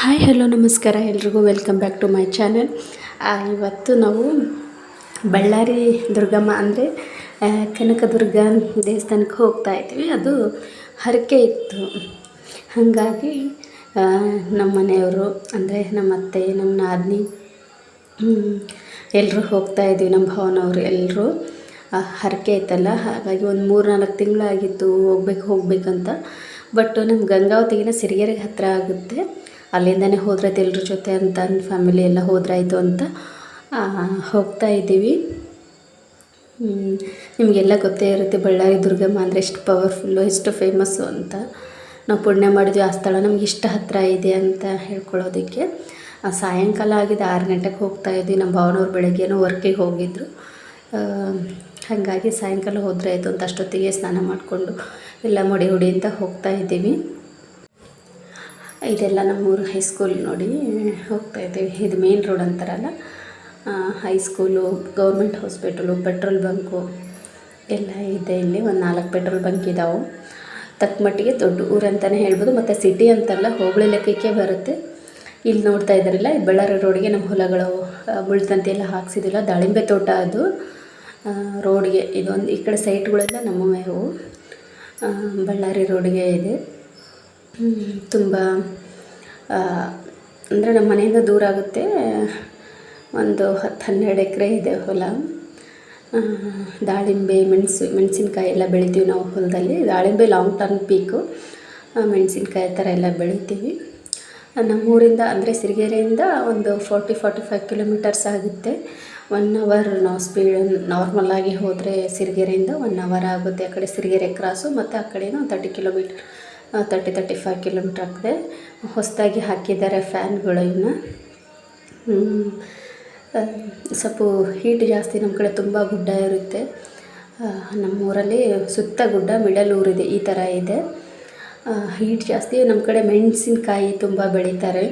Hi, hello, ನಮಸ್ಕಾರ. ಎಲ್ರಿಗೂ welcome back to my channel. ಇವತ್ತು ನಾವು ಬಳ್ಳಾರಿ ದುರ್ಗಮ್ಮ ಅಂದರೆ ಕನಕದುರ್ಗ ದೇವಸ್ಥಾನಕ್ಕೆ ಹೋಗ್ತಾ ಇದ್ವಿ ಅದು ಹರಕೆ ಇತ್ತು. ಹಾಗಾಗಿ ನಮ್ಮ ಮನೆಯವರು, ಅಂದರೆ ನಮ್ಮ ಅತ್ತೆ, ನಮ್ಮ ನಾದಿನಿ ಎಲ್ಲರೂ ಹೋಗ್ತಾ ಇದ್ವಿ ನಮ್ಮ ಭಾವನವರು ಎಲ್ಲರೂ ಹರಕೆ ಇತ್ತಲ್ಲ. ಹಾಗಾಗಿ ಒಂದು ಮೂರು ನಾಲ್ಕು ತಿಂಗಳಾಗಿತ್ತು ಹೋಗ್ಬೇಕು, ಹೋಗ್ಬೇಕಂತ. ಬಟ್ ನಮ್ಮ ಗಂಗಾವತಿಗಿನ ಸಿರಿಗೆರೆಗೆ ಹತ್ತಿರ ಆಗುತ್ತೆ. ಅಲ್ಲಿಂದನೇ ಹೋದ್ರಾಯ್ತು ಎಲ್ರ ಜೊತೆ ಅಂತ ಫ್ಯಾಮಿಲಿ ಎಲ್ಲ ಹೋದ್ರಾಯ್ತು ಅಂತ ಹೋಗ್ತಾ ಇದ್ದೀವಿ. ನಿಮಗೆಲ್ಲ ಗೊತ್ತೇ ಇರುತ್ತೆ, ಬಳ್ಳಾರಿ ದುರ್ಗಮ್ಮ ಅಂದರೆ ಎಷ್ಟು ಪವರ್ಫುಲ್ಲು ಎಷ್ಟು ಫೇಮಸ್ಸು ಅಂತ. ನಾವು ಪುಣ್ಯ ಮಾಡಿದ್ವಿ, ಆ ಸ್ಥಳ ನಮ್ಗೆ ಇಷ್ಟ ಹತ್ತಿರ ಇದೆ ಅಂತ ಹೇಳ್ಕೊಳ್ಳೋದಕ್ಕೆ. ಸಾಯಂಕಾಲ ಆಗಿದೆ, ಆರು ಗಂಟೆಗೆ ಹೋಗ್ತಾ ಇದ್ವಿ, ನಮ್ಮ ಭಾವನವ್ರು ಬೆಳಗ್ಗೆನೂ ವರ್ಕಿಗೆ ಹೋಗಿದ್ದರು ಹಾಗಾಗಿ ಸಾಯಂಕಾಲ ಹೋದರೆ ಆಯಿತು ಅಂತ ಅಷ್ಟೊತ್ತಿಗೆ ಸ್ನಾನ ಮಾಡಿಕೊಂಡು ಎಲ್ಲ ಮುಡಿ ಹುಡಿ ಅಂತ ಹೋಗ್ತಾ ಇದ್ದೀವಿ. ಇದೆಲ್ಲ ನಮ್ಮೂರು ಹೈಸ್ಕೂಲ್ ನೋಡಿ ಹೋಗ್ತಾ ಇದ್ದೀವಿ. ಇದು ಮೇನ್ ರೋಡ್ ಅಂತಾರಲ್ಲ? High school government hospital petrol bunk ಎಲ್ಲ ಇದೆ ಇಲ್ಲಿ. ಒಂದು ನಾಲ್ಕು ಪೆಟ್ರೋಲ್ ಬಂಕ್ ಇದ್ದಾವೆ ತಕ್ಕ ಮಟ್ಟಿಗೆ ದೊಡ್ಡ ಊರು ಅಂತಲೇ ಹೇಳ್ಬೋದು. ಮತ್ತು ಸಿಟಿ ಅಂತಲ್ಲ ಹೋಬಳಿ ಲೆಕ್ಕಕ್ಕೆ ಬರುತ್ತೆ. ಇಲ್ಲಿ ನೋಡ್ತಾ ಇದ್ದಾರಲ್ಲ, ಈ ಬಳ್ಳಾರಿ ರೋಡಿಗೆ ನಮ್ಮ ಹೊಲಗಳು ಮುಳ್ತಂತಿ ಎಲ್ಲ ಹಾಕ್ಸಿದಿಲ್ಲ ದಾಳಿಂಬೆ ತೋಟ ಅದು. ರೋಡ್ಗೆ ಇದೊಂದು ಈ ಕಡೆ ಸೈಟ್ಗಳೆಲ್ಲ ನಮ್ಮವೇ ಅವು ಬಳ್ಳಾರಿ ರೋಡ್ಗೆ ಇದೆ. ತುಂಬ ಅಂದರೆ ನಮ್ಮ ಮನೆಯಿಂದ ದೂರ ಆಗುತ್ತೆ. ಒಂದು ಹತ್ತು ಹನ್ನೆರಡು ಎಕರೆ ಇದೆ ಹೊಲ. ದಾಳಿಂಬೆ, ಮೆಣಸು, ಮೆಣಸಿನ್ಕಾಯಿ ಎಲ್ಲ ಬೆಳಿತೀವಿ ನಾವು ಹೊಲದಲ್ಲಿ. ದಾಳಿಂಬೆ ಲಾಂಗ್ ಟರ್ಮ್ ಪೀಕು ಮೆಣಸಿನ್ಕಾಯಿ ಥರ ಎಲ್ಲ ಬೆಳಿತೀವಿ. ನಮ್ಮೂರಿಂದ ಅಂದರೆ ಸಿರಿಗೆರೆಯಿಂದ ಒಂದು ಫೋರ್ಟಿ ಫೋರ್ಟಿ ಫೈವ್ ಕಿಲೋಮೀಟರ್ಸ್ ಆಗುತ್ತೆ. ಒನ್ ಅವರ್ ನಾವು ಸ್ಪೀಡ್ ನಾರ್ಮಲಾಗಿ ಹೋದರೆ ಸಿರಿಗೆರೆಯಿಂದ ಒನ್ ಅವರ್ ಆಗುತ್ತೆ. ಆ ಕಡೆ ಸಿರಿಗೆರೆ ಕ್ರಾಸು ಮತ್ತು ಆ ಕಡೆನೂ thirty kilometre thirty thirty five kilometre ಆಗ್ತದೆ. ಹೊಸದಾಗಿ ಹಾಕಿದ್ದಾರೆ ಫ್ಯಾನ್ಗಳು ಇನ್ನು. ಸ್ವಲ್ಪ ಹೀಟ್ ಜಾಸ್ತಿ ನಮ್ಮ ಕಡೆ ತುಂಬ ಗುಡ್ಡ ಇರುತ್ತೆ. ನಮ್ಮ ನಮ್ಮೂರಲ್ಲಿ ಸುತ್ತ ಗುಡ್ಡ ಮಿಡಲ್ ಊರಿದೆ ಈ ಥರ ಇದೆ. ಹೀಟ್ ಜಾಸ್ತಿ ನಮ್ಮ ಕಡೆ ಮೆಣಸಿನಕಾಯಿ ತುಂಬ ಬೆಳೀತಾರೆ.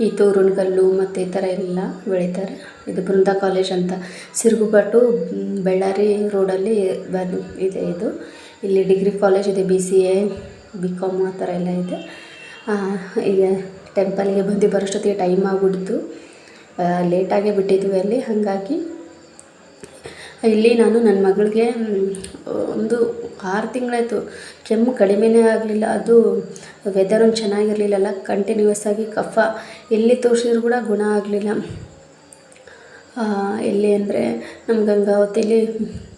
ಈ ತೋರಣಗಲ್ಲು ಮತ್ತು ಈ ಥರ ಎಲ್ಲ ಬೆಳೀತಾರೆ. ಇದು ಬೃಂದಾ ಕಾಲೇಜ್ ಅಂತ. ಸಿರುಗುಕಟ್ಟು ಮ್, ಬಳ್ಳಾರಿ ರೋಡಲ್ಲಿ ಬಂದು ಇದೆ ಇದು. ಇಲ್ಲಿ ಡಿಗ್ರಿ ಕಾಲೇಜ್ ಇದೆ B C A B com ಆ ಥರ ಎಲ್ಲ ಇದೆ. ಈಗ ಟೆಂಪಲ್ಗೆ ಬಂದು ಬರೋಷ್ಟೊತ್ತಿಗೆ ಟೈಮ್ ಆಗಿಬಿಡ್ತು. ಲೇಟಾಗೇ ಬಿಟ್ಟಿದ್ವಿ ಅಲ್ಲಿ, ಹಾಗಾಗಿ ಇಲ್ಲಿ ನಾನು ನನ್ನ ಮಗಳಿಗೆ ಒಂದು ಆರು ತಿಂಗಳಾಯಿತು. ಕೆಮ್ಮು ಕಡಿಮೆನೇ ಆಗಲಿಲ್ಲ, ಅದು ವೆದರ್ ಒಂದು ಚೆನ್ನಾಗಿರಲಿಲ್ಲಲ್ಲ ಕಂಟಿನ್ಯೂಸ್ ಆಗಿ ಕಫ, ಎಲ್ಲಿ ತೋರಿಸಿದ್ರು ಕೂಡ ಗುಣ ಆಗಲಿಲ್ಲ. ಎಲ್ಲಿ ಅಂದರೆ ನಮ್ಮ ಗಂಗಾವತಿಲಿ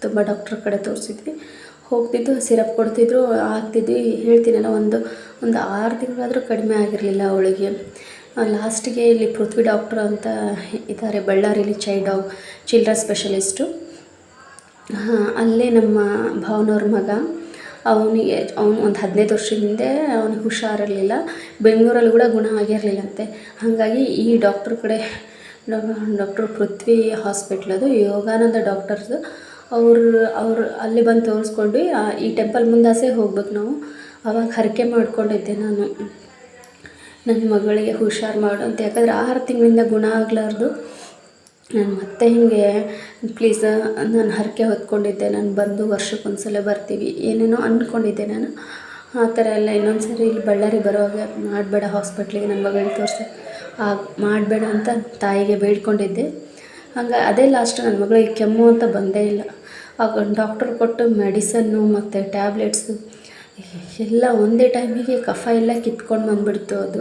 ತುಂಬ ಡಾಕ್ಟ್ರ್ ಕಡೆ ತೋರಿಸಿದ್ವಿ. ಹೋಗ್ತಿದ್ದು, ಸಿರಪ್ ಕೊಡ್ತಿದ್ರು ಆಗ್ತಿದ್ವಿ ಹೇಳ್ತೀನಲ್ಲ, ಒಂದು ಒಂದು ಆರು ತಿಂಗಳಾದರೂ ಕಡಿಮೆ ಆಗಿರಲಿಲ್ಲ ಅವಳಿಗೆ. ಲಾಸ್ಟಿಗೆ ಇಲ್ಲಿ ಪೃಥ್ವಿ ಡಾಕ್ಟ್ರ್ ಅಂತ ಇದ್ದಾರೆ, ಬಳ್ಳಾರಿಲಿ ಚೈಲ್ಡ್ ಡಾಗ್, ಚಿಲ್ಡ್ರನ್ ಸ್ಪೆಷಲಿಸ್ಟು. ಅಲ್ಲೇ ನಮ್ಮ ಭಾವನವ್ರ ಮಗ. ಅವನಿಗೆ, ಅವನು ಒಂದು ಹದಿನೈದು ವರ್ಷದ ಹಿಂದೆ ಅವನಿಗೆ ಹುಷಾರಿರಲಿಲ್ಲ. ಬೆಂಗಳೂರಲ್ಲಿ ಕೂಡ ಗುಣ ಆಗಿರಲಿಲ್ಲಂತೆ. ಹಾಗಾಗಿ ಈ ಡಾಕ್ಟ್ರ್ ಕಡೆ, ಡಾಕ್ಟರ್ ಪೃಥ್ವಿ ಹಾಸ್ಪಿಟ್ಲದು ಯೋಗಾನಂದ ಡಾಕ್ಟರ್ಸ್. ಅವ್ರು, ಅವರು ಅಲ್ಲಿ ಬಂದು ತೋರಿಸ್ಕೊಂಡು ಈ ಟೆಂಪಲ್ ಮುಂದಾಸೆ ಹೋಗ್ಬೇಕು ನಾವು. ಅವಾಗ ಹರಕೆ ಮಾಡ್ಕೊಂಡಿದ್ದೆ ನಾನು. ನನ್ನ ಮಗಳಿಗೆ ಹುಷಾರು ಮಾಡು ಅಂತ. ಯಾಕಂದರೆ ಆರು ತಿಂಗಳಿಂದ ಗುಣ ಆಗಲಾರ್ದು. ನಾನು ಮತ್ತೆ ಹಿಂಗೆ ಪ್ಲೀಸ್ ನಾನು ಹರಕೆ ಹೊತ್ಕೊಂಡಿದ್ದೆ. ನಾನು ಬಂದು ವರ್ಷಕ್ಕೊಂದ್ಸಲ ಬರ್ತೀವಿ. ಏನೇನೋ ಅಂದ್ಕೊಂಡಿದ್ದೆ ನಾನು. ಆ ಥರ ಎಲ್ಲ ಇನ್ನೊಂದು ಸರಿ ಇಲ್ಲಿ ಬಳ್ಳಾರಿ ಬರೋವಾಗ ಮಾಡಬೇಡ ಹಾಸ್ಪಿಟ್ಲಿಗೆ ನನ್ನ ಮಗಳಿಗೆ ತೋರಿಸಿ. ಆಗ ಮಾಡಬೇಡ ಅಂತ ತಾಯಿಗೆ ಬೇಡ್ಕೊಂಡಿದ್ದೆ. ಹಂಗೆ ಅದೇ ಲಾಸ್ಟ್ ನನ್ನ ಮಗಳಿಗೆ ಕೆಮ್ಮು ಅಂತ ಬಂದೇ ಇಲ್ಲ. ಆಗ ಡಾಕ್ಟರ್ ಕೊಟ್ಟು ಮೆಡಿಸನ್ನು ಮತ್ತು ಟ್ಯಾಬ್ಲೆಟ್ಸು ಎಲ್ಲ ಒಂದೇ ಟೈಮಿಗೆ ಕಫ ಎಲ್ಲ ಕಿತ್ಕೊಂಡು ಬಂದುಬಿಡ್ತು ಅದು.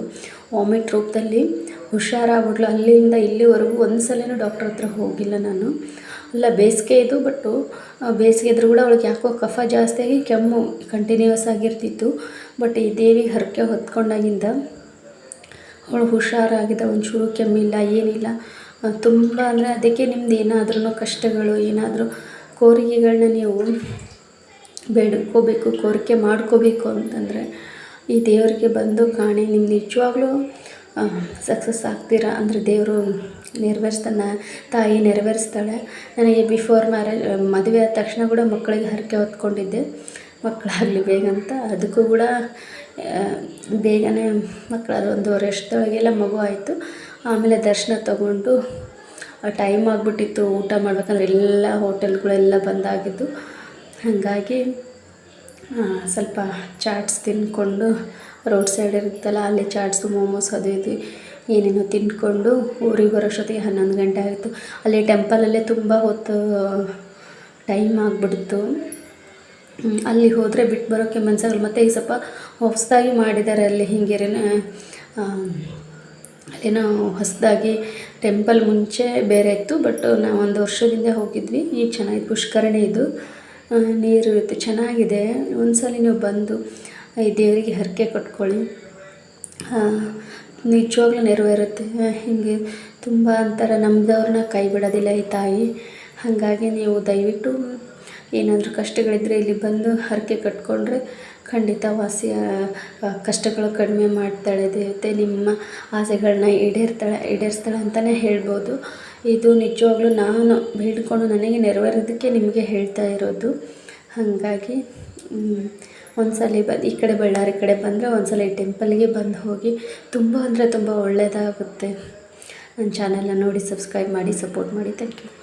ವಾಮಿಟ್ ರೂಪದಲ್ಲಿ ಹುಷಾರಾಗ್ಬಿಟ್ಲು. ಅಲ್ಲಿಂದ ಇಲ್ಲಿವರೆಗೂ ಒಂದು ಸಲನೂ ಡಾಕ್ಟ್ರ್ ಹತ್ರ ಹೋಗಿಲ್ಲ ನಾನು. ಅಲ್ಲ, ಬೇಸಿಗೆ ಇದು ಬಟ್ಟು ಬೇಸಿಗೆ ಇದ್ರೂ ಕೂಡ ಅವಳಿಗೆ ಯಾಕೋ ಕಫ ಜಾಸ್ತಿಯಾಗಿ ಕೆಮ್ಮು ಕಂಟಿನ್ಯೂಸ್ ಆಗಿರ್ತಿತ್ತು. ಬಟ್ ಈ ದೇವಿ ಹರಕೆ ಹೊತ್ಕೊಂಡಾಗಿಂದ ಅವಳು ಹುಷಾರಾಗಿದೆ. ಒಂಚೂರು ಕೆಮ್ಮಿಲ್ಲ, ಏನಿಲ್ಲ. ತುಂಬ ಅಂದರೆ ಅದಕ್ಕೆ ನಿಮ್ದು ಏನಾದ್ರೂ ಕಷ್ಟಗಳು, ಏನಾದರೂ ಕೋರಿಕೆಗಳನ್ನ ನೀವು ಬೇಡ್ಕೋಬೇಕು, ಕೋರಿಕೆ ಮಾಡ್ಕೋಬೇಕು ಅಂತಂದರೆ ಈ ದೇವರಿಗೆ ಬಂದು ಕಾಣಿ. ನಿಮ್ಮ ನಿಜವಾಗ್ಲೂ ಸಕ್ಸಸ್ ಆಗ್ತೀರಾ? ಅಂದರೆ ದೇವರು ನೆರವೇರಿಸ್ತಾನೆ, ತಾಯಿ ನೆರವೇರಿಸ್ತಾಳೆ. ನನಗೆ ಬಿಫೋರ್ ಮ್ಯಾರೇಜ್ ಮದುವೆ ಆದ ತಕ್ಷಣ ಕೂಡ ಮಕ್ಕಳಿಗೆ ಹರಕೆ ಹೊತ್ಕೊಂಡಿದ್ದೆ. ಮಕ್ಕಳಾಗಲಿ ಬೇಗ ಅಂತ. ಅದಕ್ಕೂ ಕೂಡ ಬೇಗನೆ ಮಕ್ಕಳಾದ ಒಂದೂವರೆ ವರ್ಷದೊಳಗೆಲ್ಲ ಮಗು ಆಯಿತು. ಆಮೇಲೆ ದರ್ಶನ ತಗೊಂಡು ಟೈಮ್ ಆಗಿಬಿಟ್ಟಿತ್ತು, ಊಟ ಮಾಡ್ಬೇಕಂದ್ರೆ ಎಲ್ಲ ಹೋಟೆಲ್ಗಳೆಲ್ಲ ಬಂದಾಗಿದ್ದು ಹಾಗಾಗಿ ಸ್ವಲ್ಪ ಚಾಟ್ಸ್ ತಿಂದ್ಕೊಂಡು ರೋಡ್ ಸೈಡ್ ಇರುತ್ತಲ್ಲ, ಅಲ್ಲಿ ಚಾಟ್ಸು ಮೋಮೋಸ್ ಅದು ಇದು ಏನೇನೋ ತಿಂದ್ಕೊಂಡು ಊರಿಗೆ ಬರೋಷ್ಟೊತ್ತಿಗೆ ಹನ್ನೊಂದು ಗಂಟೆ ಆಯಿತು. ಅಲ್ಲಿ ಟೆಂಪಲಲ್ಲೇ ತುಂಬ ಹೊತ್ತು ಟೈಮ್ ಆಗಿಬಿಡ್ತು. ಅಲ್ಲಿ ಹೋದರೆ ಬಿಟ್ಟು ಬರೋಕ್ಕೆ ಮನ್ಸಾಗಲ್ಲ. ಮತ್ತು ಈ ಸ್ವಲ್ಪ ಹೊಸದಾಗಿ ಮಾಡಿದ್ದಾರೆ ಅಲ್ಲಿ ಹಿಂಗೇರಿನ ಏನೋ ಹೊಸದಾಗಿ ಟೆಂಪಲ್ ಮುಂಚೆ ಬೇರೆ ಇತ್ತು, ಬಟ್ ನಾವು ಒಂದು ವರ್ಷದಿಂದ ಹೋಗಿದ್ವಿ. ಈಗ ಚೆನ್ನಾಗಿ ಪುಷ್ಕರಣೆ ಇದು. ನೀರು ಇರುತ್ತೆ, ಚೆನ್ನಾಗಿದೆ. ಒಂದ್ಸಲ ನೀವು ಬಂದು ಈ ದೇವರಿಗೆ ಹರಕೆ ಕಟ್ಕೊಳ್ಳಿ. ನಿಜವಾಗ್ಲೂ ನೆರವೇರುತ್ತೆ. ಹೀಗೆ ತುಂಬ ಅಂತಾರೆ ನಮ್ಮದವ್ರನ್ನ ಕೈ ಬಿಡೋದಿಲ್ಲ ಈ ತಾಯಿ. ಹಾಗಾಗಿ ನೀವು ದಯವಿಟ್ಟು ಏನಾದರೂ ಕಷ್ಟಗಳಿದ್ದರೆ ಇಲ್ಲಿ ಬಂದು ಹರಕೆ ಕಟ್ಕೊಂಡ್ರೆ ಖಂಡಿತ ವಾಸಿ ಆ, ಕಷ್ಟಗಳು ಕಡಿಮೆ ಮಾಡ್ತಾಳೆ ದೇವತೆ ನಿಮ್ಮ ಆಸೆಗಳನ್ನ ಈಡೇರ್ತಾಳೆ ಈಡೇರಿಸ್ತಾಳೆ ಅಂತಲೇ ಹೇಳ್ಬೋದು. ಇದು ನಿಜವಾಗ್ಲೂ ನಾನು ಬೀಳ್ಕೊಂಡು ನನಗೆ ನೆರವೇರೋದಕ್ಕೆ ನಿಮಗೆ ಹೇಳ್ತಾ ಇರೋದು. ಹಾಗಾಗಿ ಒಂದ್ಸಲ ಬಂದು ಈ ಕಡೆ ಬಳ್ಳಾರಿ ಕಡೆ ಬಂದರೆ ಒಂದ್ಸಲ ಈ ಟೆಂಪಲ್ಗೆ ಬಂದು ಹೋಗಿ ತುಂಬ ಅಂದರೆ ತುಂಬ ಒಳ್ಳೆಯದಾಗುತ್ತೆ ನನ್ನ ಚಾನೆಲ್ನ ನೋಡಿ ಸಬ್ಸ್ಕ್ರೈಬ್ ಮಾಡಿ ಸಪೋರ್ಟ್ ಮಾಡಿ. Thank you